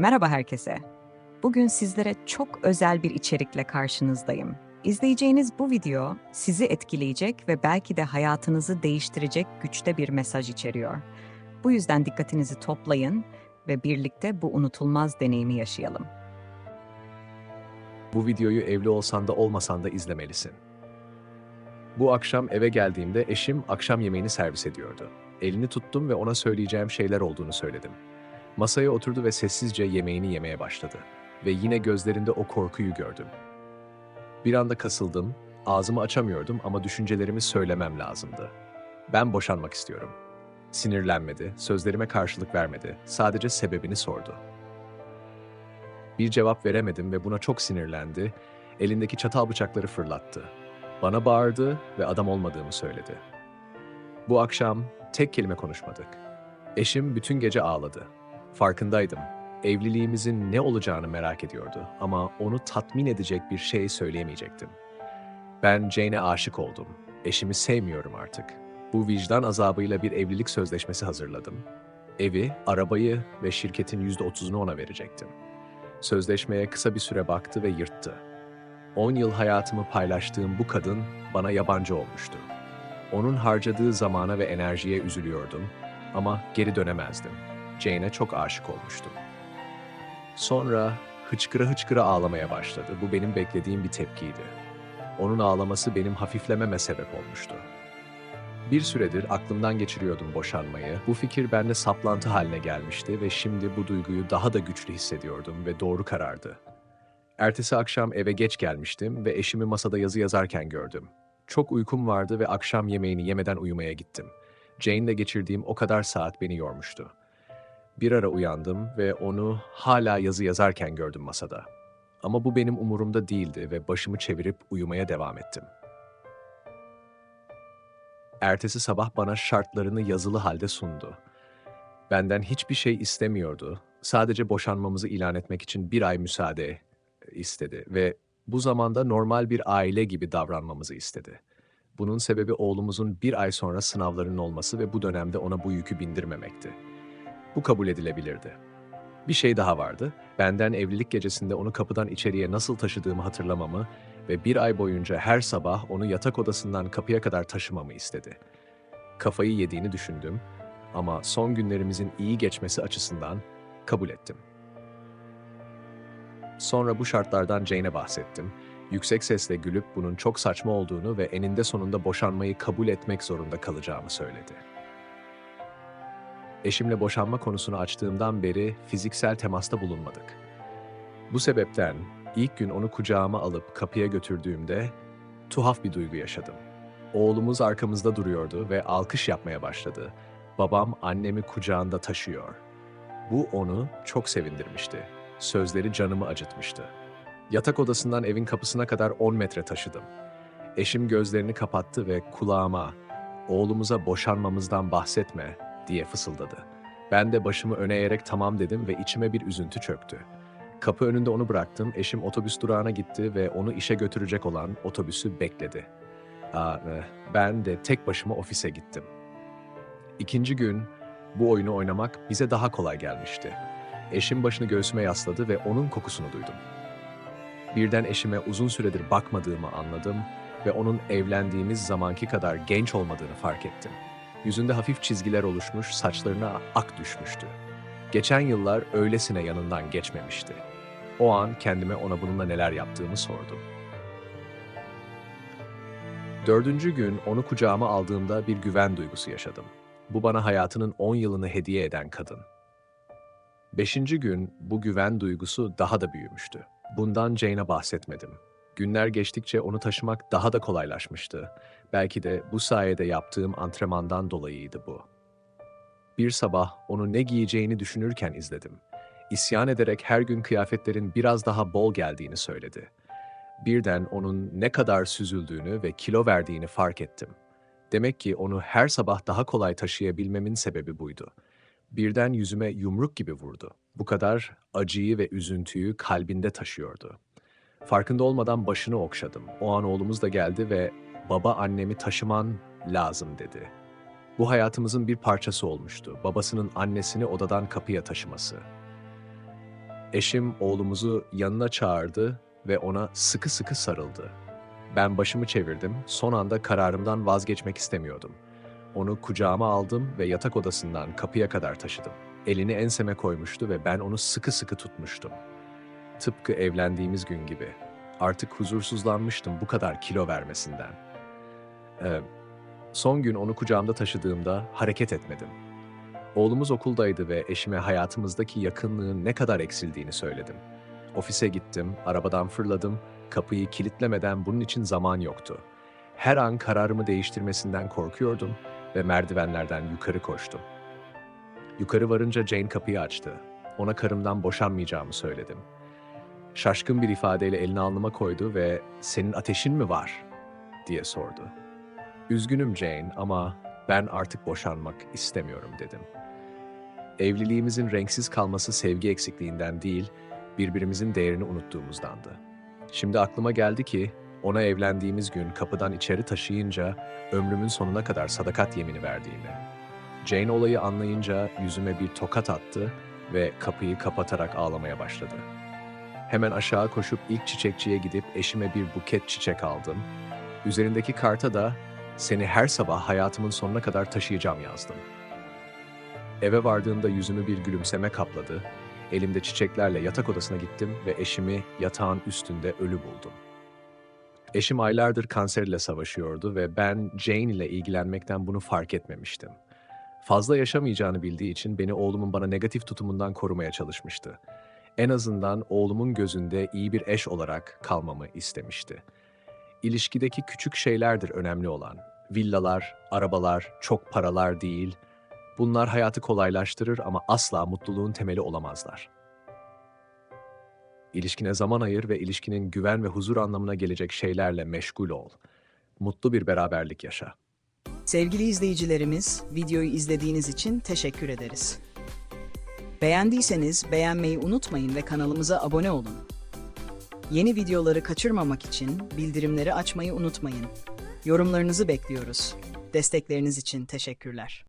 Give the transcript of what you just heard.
Merhaba herkese. Bugün sizlere çok özel bir içerikle karşınızdayım. İzleyeceğiniz bu video sizi etkileyecek ve belki de hayatınızı değiştirecek güçte bir mesaj içeriyor. Bu yüzden dikkatinizi toplayın ve birlikte bu unutulmaz deneyimi yaşayalım. Bu videoyu evli olsan da olmasan da izlemelisin. Bu akşam eve geldiğimde eşim akşam yemeğini servis ediyordu. Elini tuttum ve ona söyleyeceğim şeyler olduğunu söyledim. Masaya oturdu ve sessizce yemeğini yemeye başladı. Ve yine gözlerinde o korkuyu gördüm. Bir anda kasıldım, ağzımı açamıyordum ama düşüncelerimi söylemem lazımdı. Ben boşanmak istiyorum. Sinirlenmedi, sözlerime karşılık vermedi, sadece sebebini sordu. Bir cevap veremedim ve buna çok sinirlendi. Elindeki çatal bıçakları fırlattı. Bana bağırdı ve adam olmadığımı söyledi. Bu akşam tek kelime konuşmadık. Eşim bütün gece ağladı. Farkındaydım. Evliliğimizin ne olacağını merak ediyordu ama onu tatmin edecek bir şey söyleyemeyecektim. Ben Jane'e aşık oldum. Eşimi sevmiyorum artık. Bu vicdan azabıyla bir evlilik sözleşmesi hazırladım. Evi, arabayı ve şirketin %30'unu ona verecektim. Sözleşmeye kısa bir süre baktı ve yırttı. 10 yıl hayatımı paylaştığım bu kadın bana yabancı olmuştu. Onun harcadığı zamana ve enerjiye üzülüyordum ama geri dönemezdim. Jane'e çok aşık olmuştum. Sonra hıçkıra hıçkıra ağlamaya başladı. Bu benim beklediğim bir tepkiydi. Onun ağlaması benim hafiflememe sebep olmuştu. Bir süredir aklımdan geçiriyordum boşanmayı. Bu fikir bende saplantı haline gelmişti ve şimdi bu duyguyu daha da güçlü hissediyordum ve doğru karardı. Ertesi akşam eve geç gelmiştim ve eşimi masada yazı yazarken gördüm. Çok uykum vardı ve akşam yemeğini yemeden uyumaya gittim. Jane'le geçirdiğim o kadar saat beni yormuştu. Bir ara uyandım ve onu hala yazı yazarken gördüm masada. Ama bu benim umurumda değildi ve başımı çevirip uyumaya devam ettim. Ertesi sabah bana şartlarını yazılı halde sundu. Benden hiçbir şey istemiyordu. Sadece boşanmamızı ilan etmek için bir ay müsaade istedi ve bu zamanda normal bir aile gibi davranmamızı istedi. Bunun sebebi oğlumuzun bir ay sonra sınavlarının olması ve bu dönemde ona bu yükü bindirmemekti. Bu kabul edilebilirdi. Bir şey daha vardı. Benden evlilik gecesinde onu kapıdan içeriye nasıl taşıdığımı hatırlamamı ve bir ay boyunca her sabah onu yatak odasından kapıya kadar taşımamı istedi. Kafayı yediğini düşündüm ama son günlerimizin iyi geçmesi açısından kabul ettim. Sonra bu şartlardan Jane'e bahsettim. Yüksek sesle gülüp bunun çok saçma olduğunu ve eninde sonunda boşanmayı kabul etmek zorunda kalacağımı söyledi. Eşimle boşanma konusunu açtığımdan beri fiziksel temasta bulunmadık. Bu sebepten ilk gün onu kucağıma alıp kapıya götürdüğümde tuhaf bir duygu yaşadım. Oğlumuz arkamızda duruyordu ve alkış yapmaya başladı. Babam annemi kucağında taşıyor. Bu onu çok sevindirmişti. Sözleri canımı acıtmıştı. Yatak odasından evin kapısına kadar 10 metre taşıdım. Eşim gözlerini kapattı ve kulağıma "Oğlumuza boşanmamızdan bahsetme." Diye fısıldadı. Ben de başımı öne eğerek tamam dedim ve içime bir üzüntü çöktü. Kapı önünde onu bıraktım. Eşim otobüs durağına gitti ve onu işe götürecek olan otobüsü bekledi. Aa, e, ben de tek başıma ofise gittim. İkinci gün bu oyunu oynamak bize daha kolay gelmişti. Eşim başını göğsüme yasladı ve onun kokusunu duydum. Birden eşime uzun süredir bakmadığımı anladım ve onun evlendiğimiz zamanki kadar genç olmadığını fark ettim. Yüzünde hafif çizgiler oluşmuş, saçlarına ak düşmüştü. Geçen yıllar öylesine yanından geçmemişti. O an kendime ona bununla neler yaptığımı sordum. Dördüncü gün onu kucağıma aldığımda bir güven duygusu yaşadım. Bu bana hayatının on yılını hediye eden kadın. Beşinci gün bu güven duygusu daha da büyümüştü. Bundan Jane'e bahsetmedim. Günler geçtikçe onu taşımak daha da kolaylaşmıştı. Belki de bu sayede yaptığım antrenmandan dolayıydı bu. Bir sabah onu ne giyeceğini düşünürken izledim. İsyan ederek her gün kıyafetlerin biraz daha bol geldiğini söyledi. Birden onun ne kadar süzüldüğünü ve kilo verdiğini fark ettim. Demek ki onu her sabah daha kolay taşıyabilmemin sebebi buydu. Birden yüzüme yumruk gibi vurdu. Bu kadar acıyı ve üzüntüyü kalbinde taşıyordu. Farkında olmadan başını okşadım. O an oğlumuz da geldi ve baba annemi taşıman lazım dedi. Bu hayatımızın bir parçası olmuştu. Babasının annesini odadan kapıya taşıması. Eşim oğlumuzu yanına çağırdı ve ona sıkı sıkı sarıldı. Ben başımı çevirdim, son anda kararımdan vazgeçmek istemiyordum. Onu kucağıma aldım ve yatak odasından kapıya kadar taşıdım. Elini enseme koymuştu ve ben onu sıkı sıkı tutmuştum. Tıpkı evlendiğimiz gün gibi. Artık huzursuzlanmıştım bu kadar kilo vermesinden. Ee, son gün onu kucağımda taşıdığımda hareket etmedim. Oğlumuz okuldaydı ve eşime hayatımızdaki yakınlığın ne kadar eksildiğini söyledim. Ofise gittim, arabadan fırladım, kapıyı kilitlemeden bunun için zaman yoktu. Her an kararımı değiştirmesinden korkuyordum ve merdivenlerden yukarı koştum. Yukarı varınca Jane kapıyı açtı. Ona karımdan boşanmayacağımı söyledim. Şaşkın bir ifadeyle elini alnıma koydu ve "Senin ateşin mi var?" diye sordu. "Üzgünüm Jane ama ben artık boşanmak istemiyorum." dedim. Evliliğimizin renksiz kalması sevgi eksikliğinden değil, birbirimizin değerini unuttuğumuzdandı. Şimdi aklıma geldi ki ona evlendiğimiz gün kapıdan içeri taşıyınca ömrümün sonuna kadar sadakat yemini verdiğimi. Jane olayı anlayınca yüzüme bir tokat attı ve kapıyı kapatarak ağlamaya başladı. Hemen aşağı koşup ilk çiçekçiye gidip eşime bir buket çiçek aldım. Üzerindeki karta da seni her sabah hayatımın sonuna kadar taşıyacağım yazdım. Eve vardığımda yüzümü bir gülümseme kapladı. Elimde çiçeklerle yatak odasına gittim ve eşimi yatağın üstünde ölü buldum. Eşim aylardır kanserle savaşıyordu ve ben Jane ile ilgilenmekten bunu fark etmemiştim. Fazla yaşamayacağını bildiği için beni oğlumun bana negatif tutumundan korumaya çalışmıştı. En azından oğlumun gözünde iyi bir eş olarak kalmamı istemişti. İlişkideki küçük şeylerdir önemli olan. Villalar, arabalar, çok paralar değil. Bunlar hayatı kolaylaştırır ama asla mutluluğun temeli olamazlar. İlişkine zaman ayır ve ilişkinin güven ve huzur anlamına gelecek şeylerle meşgul ol. Mutlu bir beraberlik yaşa. Sevgili izleyicilerimiz, videoyu izlediğiniz için teşekkür ederiz. Beğendiyseniz beğenmeyi unutmayın ve kanalımıza abone olun. Yeni videoları kaçırmamak için bildirimleri açmayı unutmayın. Yorumlarınızı bekliyoruz. Destekleriniz için teşekkürler.